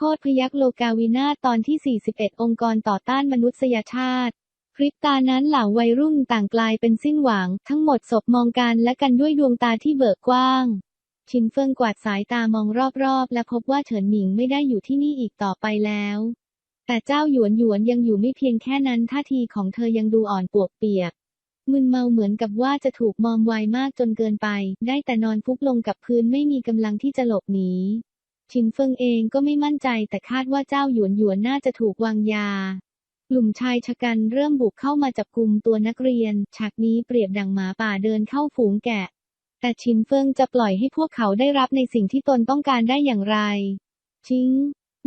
โคตรพยักโลกาวินาตอนที่ 41 องค์กรต่อต้านมนุษยชาติพริบตานั้นเหล่าวัยรุ่นต่างกลายเป็นสิ้นหวัง ทั้งหมดศพมองกันและกันด้วยดวงตาที่เบิกกว้าง ชินเฟิงกวาดสายตามองรอบๆ และพบว่าเฉินหมิงไม่ได้อยู่ที่นี่อีกต่อไปแล้ว แต่เจ้าหยวนหยวนยังอยู่ไม่เพียงแค่นั้นท่าทีของเธอยังดูอ่อนปวกเปียกมึนเมาเหมือนกับว่าจะถูกมอมไวมากจนเกินไป ได้แต่นอนฟุบลงกับพื้นไม่มีกำลังที่จะหลบหนี ชินเฟิงเองก็ไม่มั่นใจแต่คาดว่าเจ้าหยวนหยวนน่าจะถูกวางยา กลุ่มชายชะกันเริ่มบุกเข้ามาจับกลุ่มตัวนักเรียน ฉากนี้เปรียบดังหมาป่าเดินเข้าฝูงแกะ แต่ชินเฟิงจะปล่อยให้พวกเขาได้รับในสิ่งที่ตนต้องการได้อย่างไร ชิง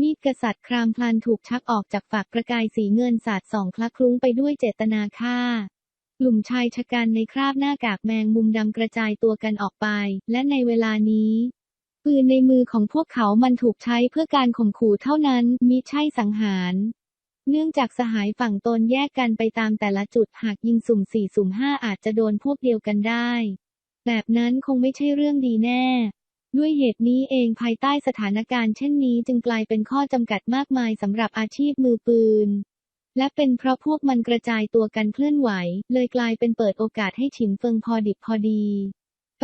มีดกษัตริย์ครามพลันถูกชักออกจากฝักประกายสีเงินสาดส่องคลักคลุ้งไปด้วยเจตนาฆ่ากลุ่มชายชะกันในคราบหน้ากากแมงมุมดำกระจายตัวกันออกไป และในเวลานี้ ปืนในมือของพวกเขามันถูกใช้เพื่อการข่มขู่เท่านั้น มิใช่สังหาร เนื่องจากสหายฝั่งตนแยกกันไปตามแต่ละจุดหากยิงสุ่มสี่สุ่มห้าอาจจะโดนพวกเดียวกันได้ แบบนั้นคงไม่ใช่เรื่องดีแน่ ด้วยเหตุนี้เองภายใต้สถานการณ์เช่นนี้จึงกลายเป็นข้อจำกัดมากมายสำหรับอาชีพมือปืน และเป็นเพราะพวกมันกระจายตัวกันเคลื่อนไหว เลยกลายเป็นเปิดโอกาสให้ฉินเฟิงพอดิบพอดี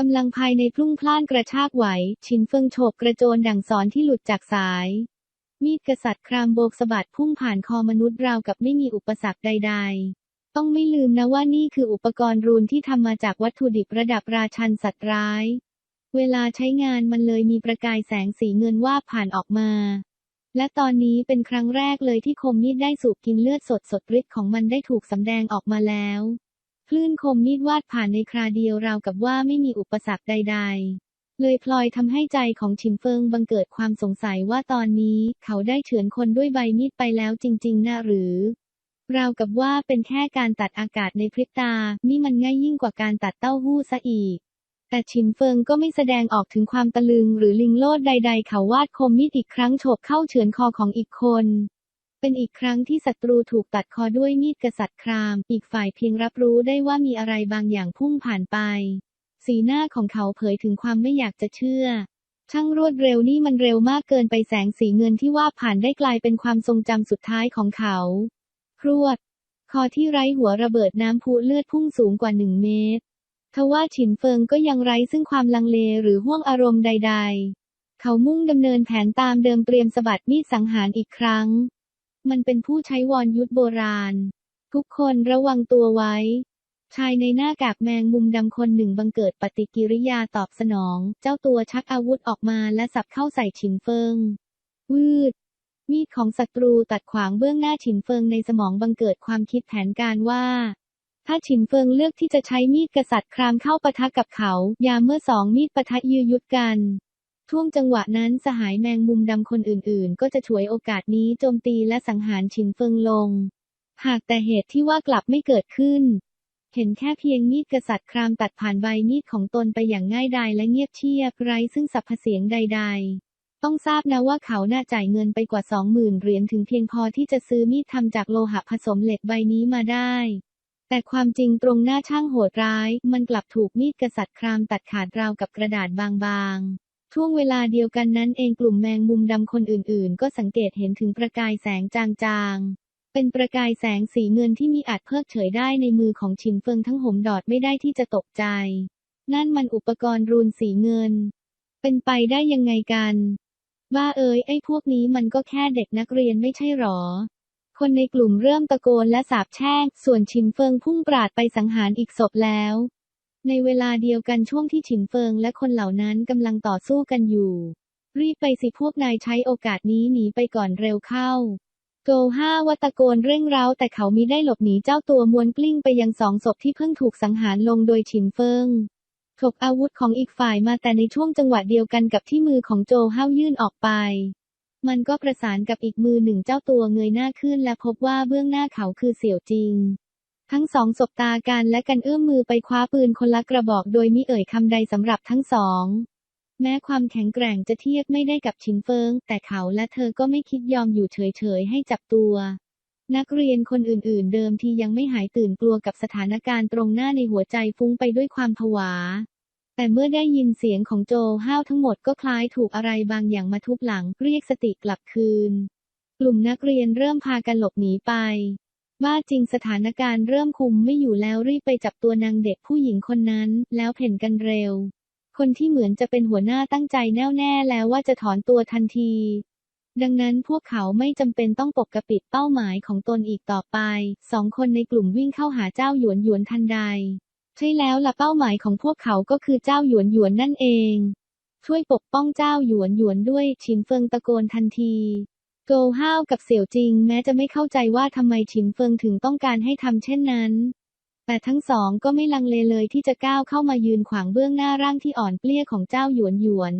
กำลังภายในพลุ่งพล่านกระชากไหว ชินเฟิงโฉบกระโจนดังสอนที่หลุดจากสาย มีดกษัตริย์ครามโบกสะบัดพุ่งผ่านคอมนุษย์ราวกับไม่มีอุปสรรคใด ๆ ต้องไม่ลืมนะว่านี่คืออุปกรณ์รูนที่ทำมาจากวัตถุดิบระดับราชันสัตว์ร้าย เวลาใช้งานมันเลยมีประกายแสงสีเงินว่าบผ่านออกมา และตอนนี้เป็นครั้งแรกเลยที่คมมีดได้สูบกินเลือดสดสดฤทธิ์ของมันได้ถูกสำแดงออกมาแล้ว คลื่นคมมีดวาดผ่านในคราเดียวราวกับว่าไม่มีอุปสรรคใด ๆ เลยพลอยทำให้ใจของชินเฟิงบังเกิดความสงสัยว่าตอนนี้เขาได้เฉือนคนด้วยใบมีดไปแล้วจริง ๆ นะหรือ ราวกับว่าเป็นแค่การตัดอากาศในพริบตา นี่มันง่ายยิ่งกว่าการตัดเต้าหู้ซะอีก แต่ชินเฟิงก็ไม่แสดงออกถึงความตะลึงหรือลิงโลดใด ๆ เขาวาดคมมีดอีกครั้งโฉบเข้าเฉือนคอของอีกคน เป็นอีกครั้งที่ศัตรูถูกตัดคอด้วยมีดกษัตริย์คราม อีกฝ่ายเพียงรับรู้ได้ว่ามีอะไรบางอย่างพุ่งผ่านไป สีหน้าของเขาเผยถึงความไม่อยากจะเชื่อ ช่างรวดเร็วนี่มันเร็วมากเกินไปแสงสีเงินที่ว่าผ่านได้กลายเป็นความทรงจำสุดท้ายของเขาพรวด คอที่ไร้หัวระเบิดน้ำพุเลือดพุ่งสูงกว่าหนึ่งเมตรทว่าฉินเฟิงก็ยังไร้ซึ่งความลังเลหรือห่วงอารมณ์ใด ๆ เขามุ่งดำเนินแผนตามเดิมเตรียมสะบัดมีดสังหารอีกครั้ง มันเป็นผู้ใช้วอนยุทธโบราณ ทุกคนระวังตัวไว้ ชายในหน้ากากแมงมุมดำคนหนึ่งบังเกิดปฏิกิริยาตอบสนอง เจ้าตัวชักอาวุธออกมาและสับเข้าใส่ฉินเฟิง วืด มีดของศัตรูตัดขวางเบื้องหน้าฉินเฟิงในสมองบังเกิดความคิดแผนการว่าถ้าฉินเฟิงเลือกที่จะใช้มีดกษัตริย์ครามเข้าปะทะกับเขา ยามเมื่อสองมีดปะทะยื้อยุดกัน ท่วงจังหวะนั้นสหายแมงมุมดำคนอื่นๆ ก็จะฉวยโอกาสนี้โจมตีและสังหารฉินเฟิงลง หากแต่เหตุที่ว่ากลับไม่เกิดขึ้น เห็นแค่เพียงมีดกษัตริย์ครามตัดผ่านใบมีดของตนไปอย่างง่ายดายและเงียบเชียบไร้ซึ่งสรรพเสียงใด ๆต้องทราบนะว่าเขาน่าจ่ายเงินไปกว่าสองหมื่นเหรียญถึงเพียงพอที่จะซื้อมีดทำจากโลหะผสมเหล็กใบนี้มาได้ แต่ความจริงตรงหน้าช่างโหดร้าย มันกลับถูกมีดกษัตริย์ครามตัดขาดราวกับกระดาษบางๆ ช่วงเวลาเดียวกันนั้นเองกลุ่มแมงมุมดำคนอื่นๆ ก็สังเกตเห็นถึงประกายแสงจางๆ เป็นประกายแสงสีเงินที่มีอาจเพิกเฉยได้ในมือของชินเฟิงทั้งหมดอดไม่ได้ที่จะตกใจ นั่นมันอุปกรณ์รูนสีเงิน เป็นไปได้ยังไงกันบ้าเอ๋ยไอ้พวกนี้มันก็แค่เด็กนักเรียนไม่ใช่หรอ คนในกลุ่มเริ่มตะโกนและสาบแช่ง ส่วนชินเฟิงพุ่งปราดไปสังหารอีกศพแล้ว ในเวลาเดียวกันช่วงที่ฉินเฟิงและคนเหล่านั้นกำลังต่อสู้กันอยู่ รีบไปสิพวกนายใช้โอกาสนี้หนีไปก่อนเร็วเข้าโกห้าวัตะโกนเร่งเร้าแต่เขามิได้หลบหนีเจ้าตัวมวนกลิ้งไปยังสองศพที่เพิ่งถูกสังหารลงโดยฉินเฟิงถกอาวุธของอีกฝ่ายมาแต่ในช่วงจังหวะเดียวกันกับที่มือของโจห้าวยื่นออกไป มันก็ประสานกับอีกมือหนึ่งเจ้าตัวเงยหน้าขึ้นและพบว่าเบื้องหน้าเขาคือเสี่ยวจริง ทั้งสองสบตากันและกันเอื้อมมือไปคว้าปืนคนละกระบอกโดยมิเอ่ยคำใดสำหรับทั้งสอง แม้ความแข็งแกร่งจะเทียบไม่ได้กับชินเฟิง แต่เขาและเธอก็ไม่คิดยอมอยู่เฉยๆให้จับตัว นักเรียนคนอื่นๆ เดิมทียังไม่หายตื่นกลัวกับสถานการณ์ตรงหน้าในหัวใจฟุ้งไปด้วยความผวา แต่เมื่อได้ยินเสียงของโจห้าวทั้งหมดก็คล้ายถูกอะไรบางอย่างมาทุบหลังเรียกสติกลับคืน กลุ่มนักเรียนเริ่มพากันหลบหนีไป ว่าจริงสถานการณ์เริ่มคุมไม่อยู่แล้วรีบไปจับตัวนางเด็กผู้หญิงคนนั้น แล้วเพ่นกันเร็ว คนที่เหมือนจะเป็นหัวหน้าตั้งใจแน่วแน่แล้วว่าจะถอนตัวทันที ดังนั้นพวกเขาไม่จำเป็นต้องปกกปิดเป้าหมายของตนอีกต่อไป สองคนในกลุ่มวิ่งเข้าหาเจ้าหยวนหยวนทันใด ใช่แล้วละเป้าหมายของพวกเขาก็คือเจ้าหยวนหยวนนั่นเอง ช่วยปกป้องเจ้าหยวนหยวนด้วยฉินเฟิงตะโกนทันที โกวห้าวกับเสี่ยวจริง แม้จะไม่เข้าใจว่าทำไมฉินเฟิงถึงต้องการให้ทำเช่นนั้น แต่ทั้งสองก็ไม่ลังเลเลยที่จะก้าวเข้ามายืนขวางเบื้องหน้าร่างที่อ่อนเปลี้ยของเจ้าหยวนหยวน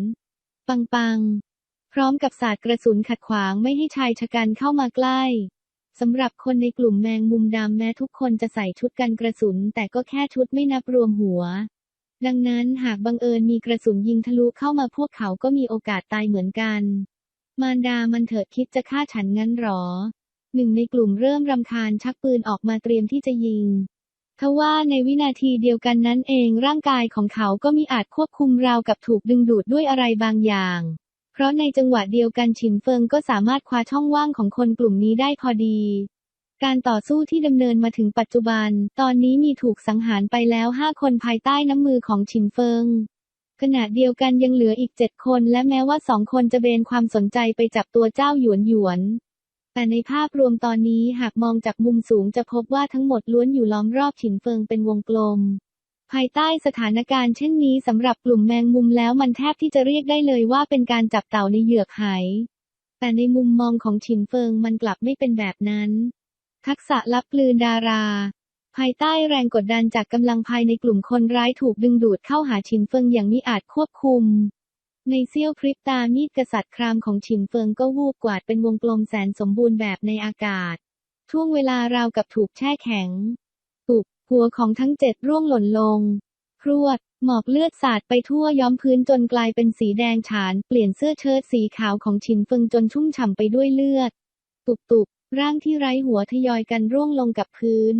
ปังปัง พร้อมกับศาสตร์กระสุนขัดขวางไม่ให้ชายชะกันเข้ามาใกล้สำหรับคนในกลุ่มแมงมุมดำแม้ทุกคนจะใส่ชุดกันกระสุน แต่ก็แค่ชุดไม่นับรวมหัว ดังนั้นหากบังเอิญมีกระสุนยิงทะลุเข้ามาพวกเขาก็มีโอกาสตายเหมือนกัน มารดามันเถิดคิดจะฆ่าฉันงั้นหรอ หนึ่งในกลุ่มเริ่มรำคาญชักปืนออกมาเตรียมที่จะยิงทว่าในวินาทีเดียวกันนั้นเองร่างกายของเขาก็มีอาจควบคุมราวกับถูกดึงดูดด้วยอะไรบางอย่าง เพราะในจังหวะเดียวกันฉินเฟิงก็สามารถคว้าช่องว่างของคนกลุ่มนี้ได้พอดี การต่อสู้ที่ดำเนินมาถึงปัจจุบัน ตอนนี้มีถูกสังหารไปแล้วห้าคนภายใต้น้ำมือของฉินเฟิง ขณะเดียวกันยังเหลืออีกเจ็ดคนและแม้ว่าสองคนจะเบนความสนใจไปจับตัวเจ้าหยวนหยวน แต่ในภาพรวมตอนนี้หากมองจากมุมสูงจะพบว่าทั้งหมดล้วนอยู่ล้อมรอบฉินเฟิงเป็นวงกลม ภายใต้สถานการณ์เช่นนี้สำหรับกลุ่มแมงมุมแล้วมันแทบที่จะเรียกได้เลยว่าเป็นการจับเต่าในเหยือกไหแต่ในมุมมองของฉินเฟิงมันกลับไม่เป็นแบบนั้น ทักษะลับกลืนดารา ภายใต้แรงกดดันจากกำลังภายในกลุ่มคนร้ายถูกดึงดูดเข้าหาฉินเฟิงอย่างมิอาจควบคุม ในเสี้ยวพริบตามีดกษัตริย์ครามของฉินเฟิงก็วูบกวาดเป็นวงกลมแสนสมบูรณ์แบบในอากาศช่วงเวลาราวกับถูกแช่แข็งตุบหัวของทั้งเจ็ดร่วงหล่นลง พรวด หมอกเลือดสาดไปทั่วย้อมพื้นจนกลายเป็นสีแดงฉาน เปลี่ยนเสื้อเชิ้ตสีขาวของฉินเฟิงจนชุ่มฉ่ำไปด้วยเลือด ตุบตุบร่างที่ไร้หัวทยอยกันร่วงลงกับพื้น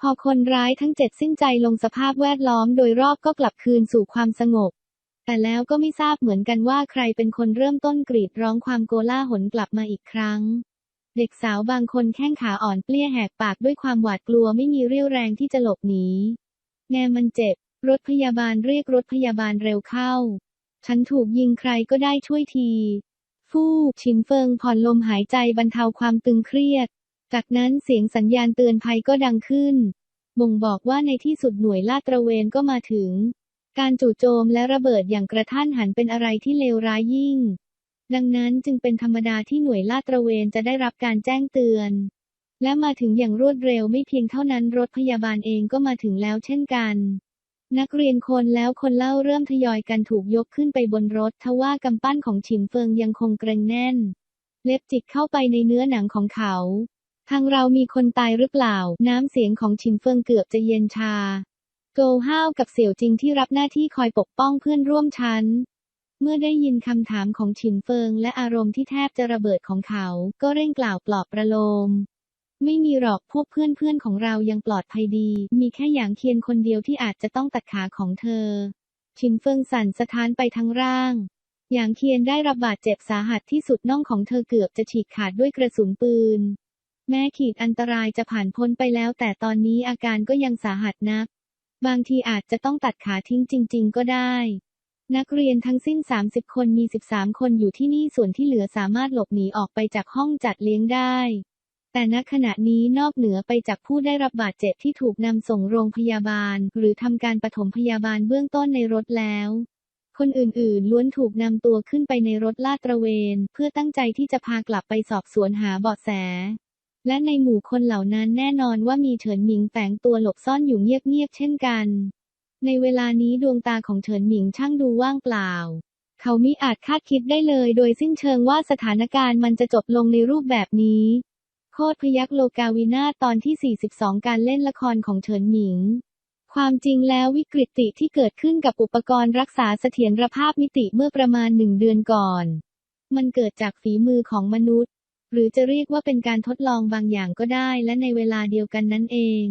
พอคนร้ายทั้งเจ็ดสิ้นใจลงสภาพแวดล้อมโดยรอบก็กลับคืนสู่ความสงบ แต่แล้วก็ไม่ทราบเหมือนกันว่าใครเป็นคนเริ่มต้นกรีดร้องความโกลาหลกลับมาอีกครั้ง เด็กสาวบางคนแข้งขาอ่อนเปลี้ยแหกปากด้วยความหวาดกลัวไม่มีเรี่ยวแรงที่จะหลบหนีแงมันเจ็บ รถพยาบาลเรียกรถพยาบาลเร็วเข้า ฉันถูกยิงใครก็ได้ช่วยที ฟู่ชินเฟิงผ่อนลมหายใจบรรเทาความตึงเครียด จากนั้นเสียงสัญญาณเตือนภัยก็ดังขึ้น บ่งบอกว่าในที่สุดหน่วยลาดตระเวนก็มาถึง การจู่โจมและระเบิดอย่างกระทันหันเป็นอะไรที่เลวร้ายยิ่ง ดังนั้นจึงเป็นธรรมดาที่หน่วยลาดตระเวนจะได้รับการแจ้งเตือน และมาถึงอย่างรวดเร็วไม่เพียงเท่านั้นรถพยาบาลเองก็มาถึงแล้วเช่นกัน นักเรียนคนแล้วคนเล่าเริ่มทยอยกันถูกยกขึ้นไปบนรถทว่ากำปั้นของฉินเฟิงยังคงเกรงแน่น เล็บจิกเข้าไปในเนื้อหนังของเขา ทางเรามีคนตายหรือเปล่า น้ำเสียงของฉินเฟิงเกือบจะเย็นชา โกห้าวกับเสี่ยวจริงที่รับหน้าที่คอยปกป้องเพื่อนร่วมชั้น เมื่อได้ยินคำถามของฉินเฟิงและอารมณ์ที่แทบจะระเบิดของเขา ก็เร่งกล่าวปลอบประโลม ไม่มีหรอกพวกเพื่อนเพื่อนๆของเรายังปลอดภัยดี มีแค่หยางเคียนคนเดียวที่อาจจะต้องตัดขาของเธอฉินเฟิงสั่นสะท้านไปทั้งร่างหยางเคียนได้รับบาดเจ็บสาหัสที่สุดน่องของเธอเกือบจะฉีกขาดด้วยกระสุนปืน แม้ขีดอันตรายจะผ่านพ้นไปแล้ว แต่ตอนนี้อาการก็ยังสาหัสนัก บางทีอาจจะต้องตัดขาทิ้งจริง ๆ ก็ได้ นักเรียนทั้งสิ้น 30 คนมี 13 คนอยู่ที่นี่ส่วนที่เหลือสามารถหลบหนีออกไปจากห้องจัดเลี้ยงได้ แต่ณขณะนี้นอกเหนือไปจากผู้ได้รับบาดเจ็บที่ถูกนำส่งโรงพยาบาล หรือทำการปฐมพยาบาลเบื้องต้นในรถแล้วคนอื่นๆ ล้วนถูกนำตัวขึ้นไปในรถลาดตระเวน เพื่อตั้งใจที่จะพากลับไปสอบสวนหาเบาะแส และในหมู่คนเหล่านั้นแน่นอนว่ามีเฉินหมิงแฝงตัวหลบซ่อนอยู่เงียบๆเช่นกัน ในเวลานี้ดวงตาของเฉินหมิงช่างดูว่างเปล่า เขามิอาจคาดคิดได้เลยโดยสิ้นเชิงว่าสถานการณ์มันจะจบลงในรูปแบบนี้ โคตรพยักโลกาวินาตอนที่ 42 การเล่นละครของเฉินหมิงความจริงแล้ววิกฤติที่เกิดขึ้นกับอุปกรณ์รักษาเสถียรภาพมิติเมื่อประมาณหนึ่งเดือนก่อน มันเกิดจากฝีมือของมนุษย์ หรือจะเรียกว่าเป็นการทดลองบางอย่างก็ได้และในเวลาเดียวกันนั้นเอง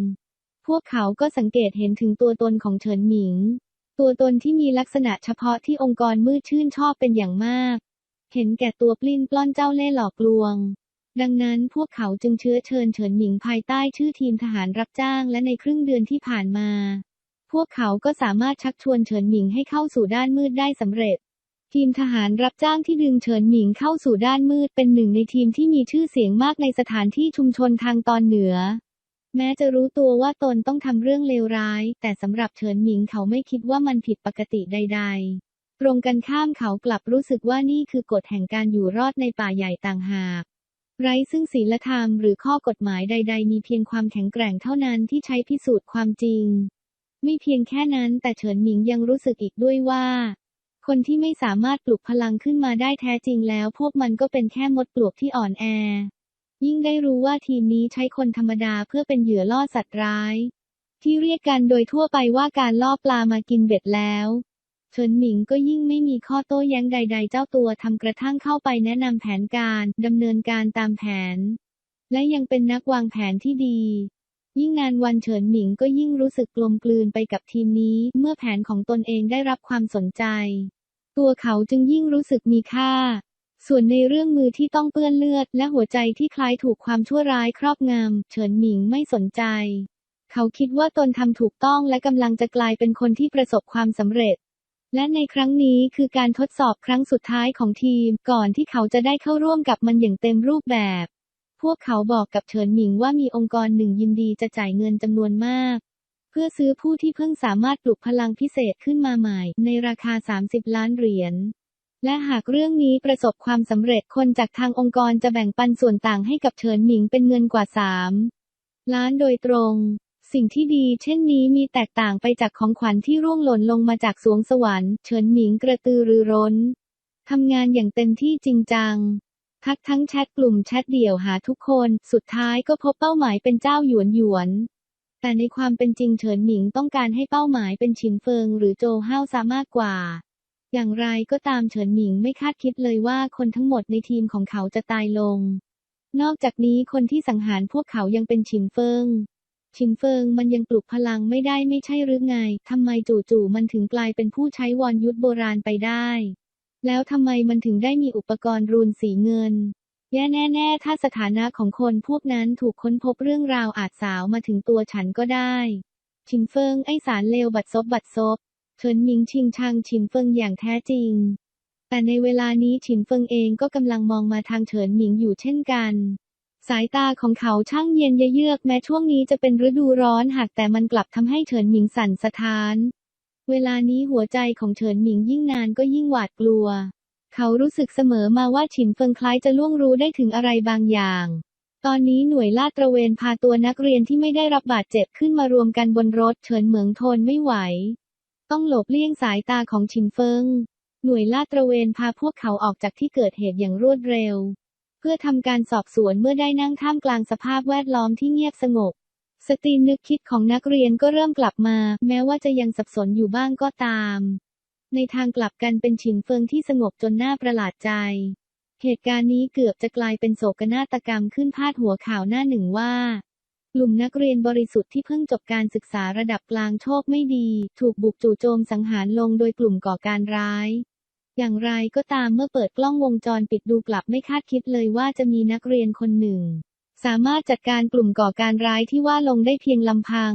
พวกเขาก็สังเกตเห็นถึงตัวตนของเฉินหมิง ตัวตนที่มีลักษณะเฉพาะที่องค์กรมืดชื่นชอบเป็นอย่างมาก เห็นแก่ตัวปลิ้นปล้อนเจ้าเล่ห์หลอกลวง ดังนั้นพวกเขาจึงเชื้อเชิญเฉินหมิงภายใต้ชื่อทีมทหารรับจ้างและในครึ่งเดือนที่ผ่านมา พวกเขาก็สามารถชักชวนเฉินหมิงให้เข้าสู่ด้านมืดได้สำเร็จ ทีมทหารรับจ้างที่ดึงเฉินหมิงเข้าสู่ด้านมืดเป็นหนึ่งในทีมที่มีชื่อเสียงมากในสถานที่ชุมชนทางตอนเหนือ แม้จะรู้ตัวว่าตนต้องทำเรื่องเลวร้าย แต่สำหรับเฉินหมิงเขาไม่คิดว่ามันผิดปกติใด ๆ ตรงกันข้ามเขากลับรู้สึกว่านี่คือกฎแห่งการอยู่รอดในป่าใหญ่ต่างหากไร้ซึ่งศีลธรรมหรือข้อกฎหมายใด ๆ มีเพียงความแข็งแกร่งเท่านั้นที่ใช้พิสูจน์ความจริง ไม่เพียงแค่นั้นแต่เฉินหมิงยังรู้สึกอีกด้วยว่า คนที่ไม่สามารถปลุกพลังขึ้นมาได้แท้จริงแล้ว พวกมันก็เป็นแค่มดปลวกที่อ่อนแอ ยิ่งได้รู้ว่าทีมนี้ใช้คนธรรมดาเพื่อเป็นเหยื่อล่อสัตว์ร้าย ที่เรียกกันโดยทั่วไปว่าการล่อปลามากินเบ็ดแล้วเฉินหมิงก็ยิ่งไม่มีข้อโต้แย้งใด ๆ เจ้าตัวทำกระทั่งเข้าไปแนะนำแผนการดำเนินการตามแผน และยังเป็นนักวางแผนที่ดี ยิ่งนานวันเฉินหมิงก็ยิ่งรู้สึกกลมกลืนไปกับทีมนี้ เมื่อแผนของตนเองได้รับความสนใจ ตัวเขาจึงยิ่งรู้สึกมีค่า ส่วนในเรื่องมือที่ต้องเปื้อนเลือด และหัวใจที่คล้ายถูกความชั่วร้ายครอบงำเฉินหมิงไม่สนใจ เขาคิดว่าตนทำถูกต้องและกำลังจะกลายเป็นคนที่ประสบความสำเร็จ และในครั้งนี้คือการทดสอบครั้งสุดท้ายของทีม ก่อนที่เขาจะได้เข้าร่วมกับมันอย่างเต็มรูปแบบ พวกเขาบอกกับเฉินหมิงว่ามีองค์กรหนึ่งยินดีจะจ่ายเงินจำนวนมาก พื่อซื้อผู้ที่เพิ่งสามารถปลุกพลังพิเศษขึ้นมาใหม่ ในราคา 30 ล้านเหรียญและหากเรื่องนี้ประสบความสำเร็จคนจากทางองค์กรจะแบ่งปันส่วนต่างให้กับเฉินหมิงเป็นเงินกว่า 3 ล้านโดยตรง สิ่งที่ดีเช่นนี้มีแตกต่างไปจากของขวัญที่ร่วงหล่นลงมาจากสวงสวรรค์เฉินหมิงกระตือรือร้นทำงานอย่างเต็มที่จริงจัง ทักทั้งแชทกลุ่มแชทเดี่ยวหาทุกคน สุดท้ายก็พบเป้าหมายเป็นเจ้าหยวนหยวน แต่ในความเป็นจริงเฉินหมิงต้องการให้เป้าหมายเป็นฉินเฟิงหรือโจเฮาซามากกว่า อย่างไรก็ตามเฉินหมิงไม่คาดคิดเลยว่าคนทั้งหมดในทีมของเขาจะตายลง นอกจากนี้คนที่สังหารพวกเขายังเป็นฉินเฟิงฉินเฟิงมันยังปลุกพลังไม่ได้ไม่ใช่หรือไง ทำไมจู่ๆมันถึงกลายเป็นผู้ใช้วอนยุทธโบราณไปได้ แล้วทำไมมันถึงได้มีอุปกรณ์รูนสีเงิน แย่แน่ๆ ถ้าสถานะของคนพวกนั้นถูกค้นพบเรื่องราวอาจสาวมาถึงตัวฉันก็ได้ฉินเฟิงไอสารเลวบัดซบบัดซบเฉินหมิงชิงชังฉินเฟิงอย่างแท้จริง แต่ในเวลานี้ฉินเฟิงเองก็กำลังมองมาทางเฉินหมิงอยู่เช่นกัน สายตาของเขาช่างเย็นเยือกแม้ช่วงนี้จะเป็นฤดูร้อนหากแต่มันกลับทำให้เฉินหมิงสั่นสะท้าน เวลานี้หัวใจของเฉินหมิงยิ่งนานก็ยิ่งหวาดกลัว เขารู้สึกเสมอมาว่าฉินเฟิงคล้ายจะล่วงรู้ได้ถึงอะไรบางอย่าง ตอนนี้หน่วยลาดตระเวนพาตัวนักเรียนที่ไม่ได้รับบาดเจ็บขึ้นมารวมกันบนรถเฉินเหมืองทนไม่ไหว ต้องหลบเลี่ยงสายตาของฉินเฟิง หน่วยลาดตระเวนพาพวกเขาออกจากที่เกิดเหตุอย่างรวดเร็ว เพื่อทำการสอบสวนเมื่อได้นั่งท่ามกลางสภาพแวดล้อมที่เงียบสงบ สตรีนึกคิดของนักเรียนก็เริ่มกลับมา แม้ว่าจะยังสับสนอยู่บ้างก็ตาม ในทางกลับกันเป็นฉินเฟิงที่สงบจนน่าประหลาดใจ เหตุการณ์นี้เกือบจะกลายเป็นโศกนาฏกรรมขึ้นพาดหัวข่าวหน้าหนึ่งว่า กลุ่มนักเรียนบริสุทธิ์ที่เพิ่งจบการศึกษาระดับกลางโชคไม่ดี ถูกบุกจู่โจมสังหารลงโดยกลุ่มก่อการร้าย อย่างไรก็ตามเมื่อเปิดกล้องวงจรปิดดูกลับไม่คาดคิดเลยว่าจะมีนักเรียนคนหนึ่ง สามารถจัดการกลุ่มก่อการร้ายที่ว่าลงได้เพียงลำพัง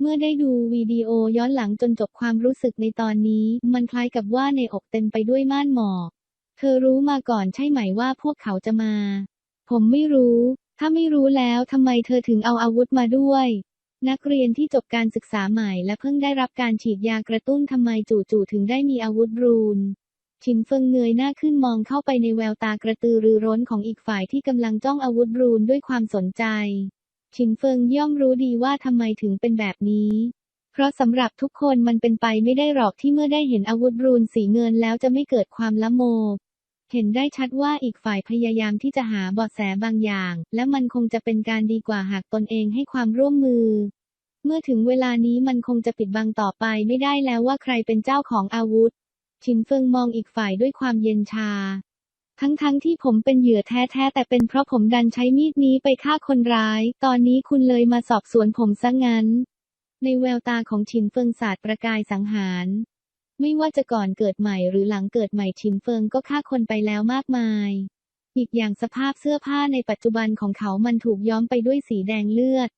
เมื่อได้ดูวิดีโอย้อนหลังจนจบความรู้สึกในตอนนี้ มันคล้ายกับว่าในอกเต็มไปด้วยม่านหมอก เธอรู้มาก่อนใช่ไหมว่าพวกเขาจะมา ผมไม่รู้ ถ้าไม่รู้แล้วทำไมเธอถึงเอาอาวุธมาด้วย นักเรียนที่จบการศึกษาใหม่และเพิ่งได้รับการฉีดยากระตุ้นทำไมจู่ๆถึงได้มีอาวุธรูนชินเฟิงเงยหน้าขึ้นมองเข้าไปในแววตากระตือรือร้นของอีกฝ่ายที่กำลังจ้องอาวุธรูนด้วยความสนใจ ชินเฟิงย่อมรู้ดีว่าทำไมถึงเป็นแบบนี้ เพราะสำหรับทุกคนมันเป็นไปไม่ได้หรอกที่เมื่อได้เห็นอาวุธรูนสีเงินแล้วจะไม่เกิดความละโมบเห็นได้ชัดว่าอีกฝ่ายพยายามที่จะหาเบาะแสบางอย่าง และมันคงจะเป็นการดีกว่าหากตนเองให้ความร่วมมือ เมื่อถึงเวลานี้มันคงจะปิดบังต่อไปไม่ได้แล้วว่าใครเป็นเจ้าของอาวุธ ชินเฟิงมองอีกฝ่ายด้วยความเย็นชา ทั้งๆทที่ผมเป็นเหยื่อแท้ๆแต่เป็นเพราะผมดันใช้มีดนี้ไปฆ่าคนร้าย ตอนนี้คุณเลยมาสอบสวนผมซะงั้น ในแววตาของชินเฟิงศาสาดประกายสังหาร ไม่ว่าจะก่อนเกิดใหม่หรือหลังเกิดใหม่ชินเฟิงก็ฆ่าคนไปแล้วมากมาย อีกอย่างสภาพเสื้อผ้าในปัจจุบันของเขามันถูกย้อมไปด้วยสีแดงเลือด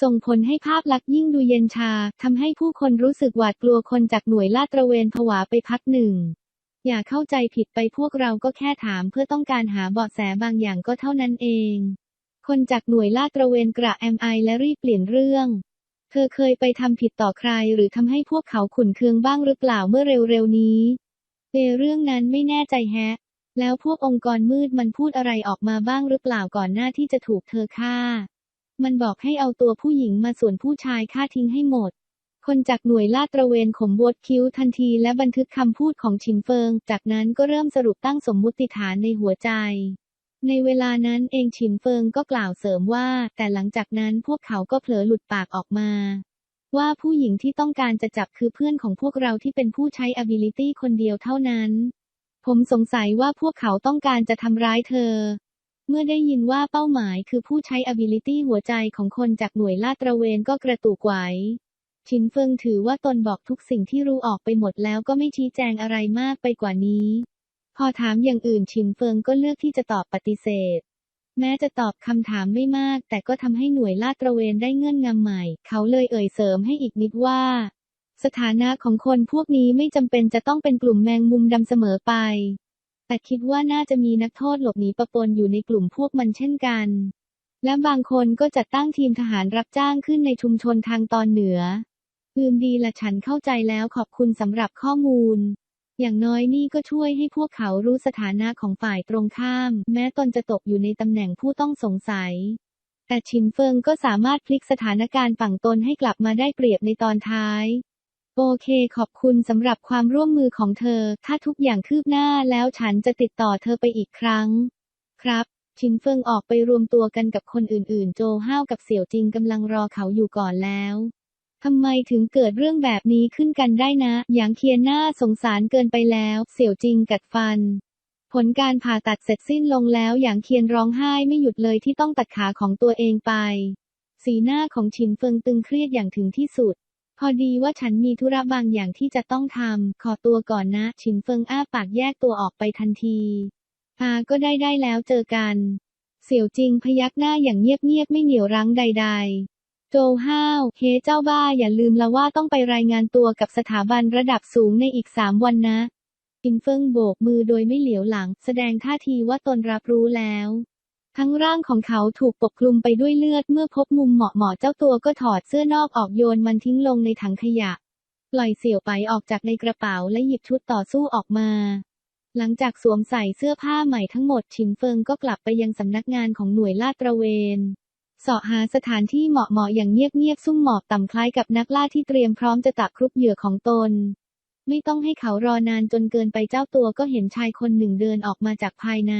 ส่งผลให้ภาพลักษณ์ยิ่งดูเย็นชา ทำให้ผู้คนรู้สึกหวาดกลัวคนจากหน่วยลาดตระเวนผวาไปพักหนึ่ง อย่าเข้าใจผิดไปพวกเราก็แค่ถามเพื่อต้องการหาเบาะแสบางอย่างก็เท่านั้นเอง คนจากหน่วยลาดตระเวนกระแอมไอและรีบเปลี่ยนเรื่องเธอเคยไปทำผิดต่อใครหรือทำให้พวกเขาขุนเคืองบ้างหรือเปล่าเมื่อเร็วๆนี้เอเรื่องนั้นไม่แน่ใจแฮะ แล้วพวกองค์กรมืดมันพูดอะไรออกมาบ้างหรือเปล่าก่อนหน้าที่จะถูกเธอฆ่า มันบอกให้เอาตัวผู้หญิงมาส่วนผู้ชายฆ่าทิ้งให้หมด คนจากหน่วยลาดตระเวนข่มบดคิ้วทันทีและบันทึกคำพูดของชินเฟิง จากนั้นก็เริ่มสรุปตั้งสมมุติฐานในหัวใจ ในเวลานั้นเองฉินเฟิงก็กล่าวเสริมว่า แต่หลังจากนั้นพวกเขาก็เผลอหลุดปากออกมา ว่าผู้หญิงที่ต้องการจะจับคือเพื่อนของพวกเราที่เป็นผู้ใช้ ability คนเดียวเท่านั้น ผมสงสัยว่าพวกเขาต้องการจะทำร้ายเธอเมื่อได้ยินว่าเป้าหมายคือผู้ใช้ ability หัวใจของคนจากหน่วยลาดตระเวนก็กระตุกไหว ชินเฟิงถือว่าตนบอกทุกสิ่งที่รู้ออกไปหมดแล้วก็ไม่ชี้แจงอะไรมากไปกว่านี้ พอถามอย่างอื่นชินเฟิงก็เลือกที่จะตอบปฏิเสธ แม้จะตอบคำถามไม่มาก แต่ก็ทำให้หน่วยลาดตระเวนได้เงื่อนงำใหม่ เขาเลยเอ่ยเสริมให้อีกนิดว่า สถานะของคนพวกนี้ไม่จำเป็นจะต้องเป็นกลุ่มแมงมุมดำเสมอไป แต่คิดว่าน่าจะมีนักโทษหลบหนีประปนอยู่ในกลุ่มพวกมันเช่นกันและบางคนก็จัดตั้งทีมทหารรับจ้างขึ้นในชุมชนทางตอนเหนือ อืมดีละฉันเข้าใจแล้วขอบคุณสำหรับข้อมูล อย่างน้อยนี่ก็ช่วยให้พวกเขารู้สถานะของฝ่ายตรงข้าม แม้ตนจะตกอยู่ในตำแหน่งผู้ต้องสงสัย แต่ชินเฟิงก็สามารถพลิกสถานการณ์ฝั่งตนให้กลับมาได้เปรียบในตอนท้าย โอเคขอบคุณสำหรับความร่วมมือของเธอ ถ้าทุกอย่างคืบหน้าแล้วฉันจะติดต่อเธอไปอีกครั้ง ครับชินเฟิงออกไปรวมตัวกันกับคนอื่นๆ โจห้าวกับเสี่ยวจิงกำลังรอเขาอยู่ก่อนแล้ว ทำไมถึงเกิดเรื่องแบบนี้ขึ้นกันได้นะ อย่างเคียนหน้าสงสารเกินไปแล้ว เสี่ยวจิงกัดฟัน ผลการผ่าตัดเสร็จสิ้นลงแล้ว อย่างเคียนร้องไห้ไม่หยุดเลยที่ต้องตัดขาของตัวเองไป สีหน้าของชินเฟิงตึงเครียดอย่างถึงที่สุด พอดีว่าฉันมีธุระบางอย่างที่จะต้องทำ ขอตัวก่อนนะ ชินเฟิงอ้าปากแยกตัวออกไปทันทีอาก็ได้ได้แล้วเจอกัน เสี่ยวจริงพยักหน้าอย่างเงียบๆไม่เหนียวรั้งใด ๆ โจห้าวเฮเจ้าบ้าอย่าลืมละว่าต้องไปรายงานตัวกับสถาบันระดับสูงในอีกสามวันนะชินเฟิงโบกมือโดยไม่เหลียวหลัง แสดงท่าทีว่าตนรับรู้แล้ว ทั้งร่างของเขาถูกปกคลุมไปด้วยเลือดเมื่อพบมุมเหมาะเหมาะเจ้าตัวก็ถอดเสื้อนอกออกโยนมันทิ้งลงในถังขยะ ปล่อยเสี่ยวไปออกจากในกระเป๋าและหยิบชุดต่อสู้ออกมา หลังจากสวมใส่เสื้อผ้าใหม่ทั้งหมดชินเฟิงก็กลับไปยังสำนักงานของหน่วยลาดตระเวน เสาะหาสถานที่เหมาะๆอย่างเงียบๆซุ่มหมอบต่ำคล้ายกับนักล่าที่เตรียมพร้อมจะตักครุบเหยื่อของตน ไม่ต้องให้เขารอนานจนเกินไปเจ้าตัวก็เห็นชายคนหนึ่งเดินออกมาจากภายใน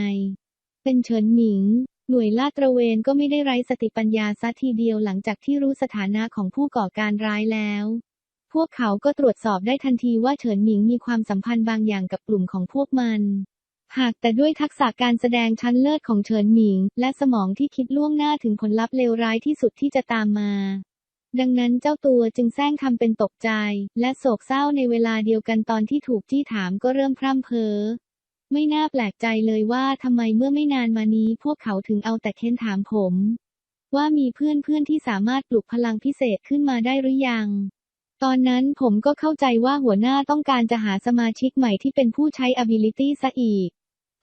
เป็นเฉินหมิง หน่วยลาดตระเวนก็ไม่ได้ไร้สติปัญญาซะทีเดียวหลังจากที่รู้สถานะของผู้ก่อการร้ายแล้ว พวกเขาก็ตรวจสอบได้ทันทีว่าเฉินหมิงมีความสัมพันธ์บางอย่างกับกลุ่มของพวกมัน หากแต่ด้วยทักษะการแสดงชั้นเลิศของเฉินหมิง และสมองที่คิดล่วงหน้าถึงผลลัพธ์เลวร้ายที่สุดที่จะตามมา ดังนั้นเจ้าตัวจึงแซงทำเป็นตกใจ และโศกเศร้าในเวลาเดียวกันตอนที่ถูกจี้ถามก็เริ่มพร่ำเพ้อไม่น่าแปลกใจเลยว่าทำไมเมื่อไม่นานมานี้ พวกเขาถึงเอาแต่เค้นถามผม ว่ามีเพื่อนๆที่สามารถปลุกพลังพิเศษขึ้นมาได้หรือยัง ตอนนั้นผมก็เข้าใจว่าหัวหน้าต้องการจะหาสมาชิกใหม่ที่เป็นผู้ใช้ ability ซะอีก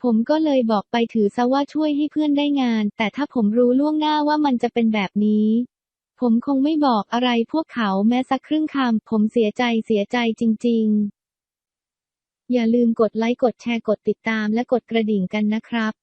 ผมก็เลยบอกไปถือซะว่าช่วยให้เพื่อนได้งาน แต่ถ้าผมรู้ล่วงหน้าว่ามันจะเป็นแบบนี้ ผมคงไม่บอกอะไรพวกเขาแม้สักครึ่งคำ ผมเสียใจเสียใจจริง ๆ อย่าลืมกดไลค์กดแชร์กดติดตามและกดกระดิ่งกันนะครับ